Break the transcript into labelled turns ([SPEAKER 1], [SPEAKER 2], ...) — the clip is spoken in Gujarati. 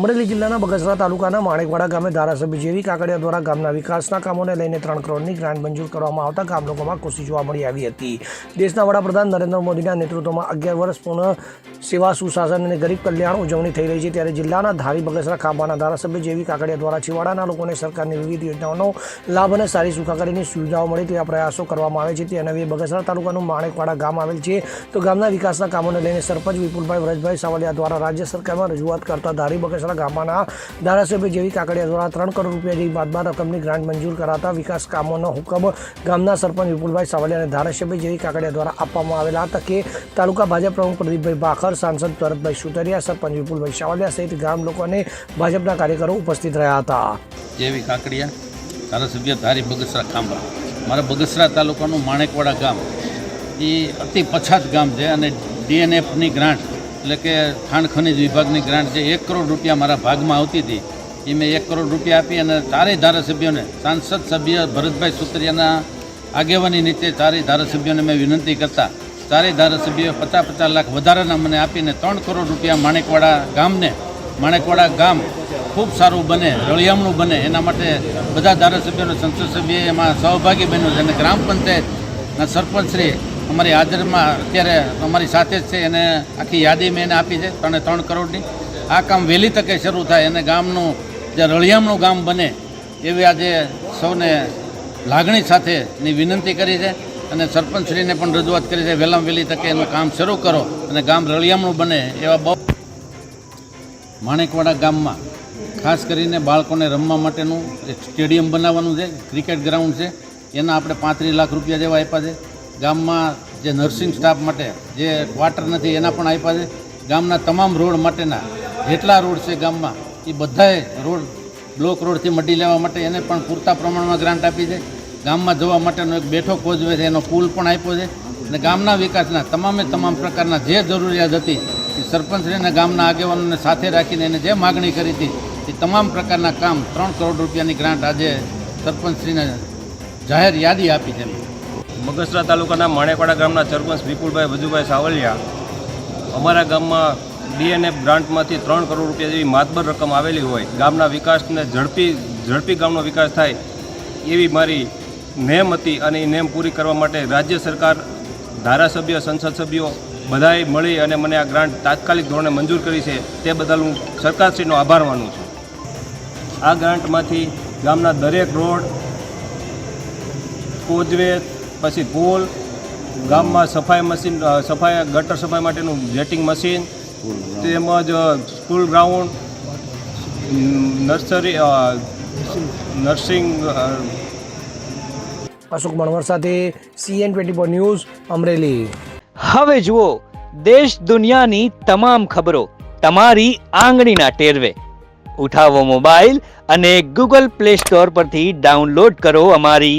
[SPEAKER 1] અમરેલી જિલ્લાના બગસરા તાલુકાના માણેકવાડા ગામે ધારાસભ્ય જેવી કાકડિયા દ્વારા ગામના વિકાસના કામોને લઈને ત્રણ કરોડની ગ્રાન્ટ મંજૂર કરવામાં આવતા ગામ લોકોમાં ખુશી જોવા મળી આવી હતી. દેશના વડાપ્રધાન નરેન્દ્ર મોદીના નેતૃત્વમાં અગિયાર વર્ષ પૂર્ણ સેવા, સુશાસન અને ગરીબ કલ્યાણ ઉજવણી થઈ રહી છે. ત્યારે જિલ્લાના ધારી બગસરા ખાંભાના ધારાસભ્ય જેવી કાકડિયા દ્વારા છેવાડાના લોકોને સરકારની વિવિધ યોજનાઓનો લાભ અને સારી સુખાકારીની સુવિધાઓ મળે તેવા પ્રયાસો કરવામાં આવે છે. તે અનવી બગસરા તાલુકાનું માણેકવાડા ગામ આવેલ છે. તો ગામના વિકાસના કામોને લઈને સરપંચ વિપુલભાઈ વ્રજભાઈ સાવલિયા દ્વારા રાજ્ય સરકારમાં રજૂઆત કરતા ધારી બગસરા ગામના ધારાસભ્ય જેવી કાકડિયા દ્વારા ત્રણ કરોડ રૂપિયા બાદબાર રકમની ગ્રાન્ટ મંજૂર કરાતા વિકાસ કામોનો હુકમ ગામના સરપંચ વિપુલભાઈ સાવલિયા અને ધારાસભ્ય જેવી કાકડિયા દ્વારા આપવામાં આવેલા હતા કે તાલુકા ભાજપ પ્રમુખ પ્રદીપભાઈ ભાખર, સાંસદ ભરતભાઈ સુતરિયા, સરપંચ વિપુલભાઈ સાવલિયા સહિત ગામ લોકો અને ભાજપના કાર્યકરો ઉપસ્થિત રહ્યા હતા.
[SPEAKER 2] જેવી કાકડિયા ધારાસભ્ય ધારી બગસરા ખાંભા. મારા બગસરા તાલુકાનું માણેકવાડા ગામ. એ અતિ પછાત ગામ છે અને ડીએનએફની ગ્રાન્ટ એટલે કે ખાણ ખનિજ વિભાગની ગ્રાન્ટ જે એક કરોડ રૂપિયા મારા ભાગમાં આવતી હતી, એ મેં એક કરોડ રૂપિયા આપી અને ચારેય ધારાસભ્યોને, સાંસદ સભ્ય ભરતભાઈ સુતરિયાના આગેવાની નીચે ચારેય ધારાસભ્યોને મેં વિનંતી કરતા, ચારેય ધારાસભ્યોએ પચાસ પચાસ લાખ વધારાના મને આપીને ત્રણ કરોડ રૂપિયા માણેકવાડા ગામને, માણેકવાડા ગામ ખૂબ સારું બને, રળિયામણું બને, એના માટે બધા ધારાસભ્યોને સંસદ સભ્યએ એમાં સહભાગી બન્યું છે અને ગ્રામ પંચાયતના સરપંચશ્રી અમારી હાજરમાં અત્યારે અમારી સાથે જ છે, એને આખી યાદી મેં એને આપી છે, ત્રણે ત્રણ કરોડની. આ કામ વહેલી તકે શરૂ થાય અને ગામનું, જે રળિયામણું ગામ બને, એવી આજે સૌને લાગણી સાથેની વિનંતી કરી છે અને સરપંચશ્રીને પણ રજૂઆત કરી છે, વહેલામ વહેલી તકે એનું કામ શરૂ કરો અને ગામ રળિયામણું બને એવા બહુ માણેકવાડા ગામમાં. ખાસ કરીને બાળકોને રમવા માટેનું એક સ્ટેડિયમ બનાવવાનું છે, ક્રિકેટ ગ્રાઉન્ડ છે, એના આપણે પાંત્રીસ લાખ રૂપિયા જેવા આપ્યા છે. ગામમાં જે નર્સિંગ સ્ટાફ માટે જે ક્વાર્ટર નથી, એના પણ આપ્યા છે. ગામના તમામ રોડ માટેના જેટલા રોડ છે ગામમાં, એ બધાએ રોડ, બ્લોક રોડથી મઢી લેવા માટે એને પણ પૂરતા પ્રમાણમાં ગ્રાન્ટ આપી છે. ગામમાં જવા માટેનો એક બેઠો કોઝવે છે, એનો પુલ પણ આપ્યો છે. અને ગામના વિકાસના તમામે તમામ પ્રકારના જે જરૂરિયાત હતી, એ સરપંચશ્રીને ગામના આગેવાનોને સાથે રાખીને એને જે માગણી કરી હતી, એ તમામ પ્રકારના કામ ત્રણ કરોડ રૂપિયાની ગ્રાન્ટ આજે સરપંચશ્રીને જાહેર યાદી આપી છે.
[SPEAKER 3] બગસરા તાલુકાના માણેકવાડા ગામના સરપંચ વિપુલભાઈ વજુભાઈ સાવલિયા અમારા ગામમાં ડીએનએફ ગ્રાન્ટમાંથી ત્રણ કરોડ રૂપિયા જેવી માતબર રકમ આવેલી હોય, ગામના વિકાસને ઝડપી ઝડપી ગામનો વિકાસ થાય એવી મારી નેમ હતી અને એ નેમ પૂરી કરવા માટે રાજ્ય સરકાર, ધારાસભ્ય, સંસદ સભ્યો બધાએ મળી અને મને આ ગ્રાન્ટ તાત્કાલિક ધોરણે મંજૂર કરી છે. તે બદલ હું સરકારશ્રીનો આભાર માનું છું. આ ગ્રાન્ટમાંથી ગામના દરેક રોડ કોજવે પછી પુલ ગામમાં સફાઈ મશીન સફાઈ ગટર સફાઈ માટેનું જેટિંગ મશીન તેમજ school ground nursery nursing
[SPEAKER 1] Ashok Manvar સાથે CN twenty four news Amreli.
[SPEAKER 4] હવે જુઓ દેશ દુનિયાની તમામ ખબરો તમારી આંગળીના ટેરવે. ઉઠાવો મોબાઈલ અને ગૂગલ પ્લે સ્ટોર પરથી ડાઉનલોડ કરો અમારી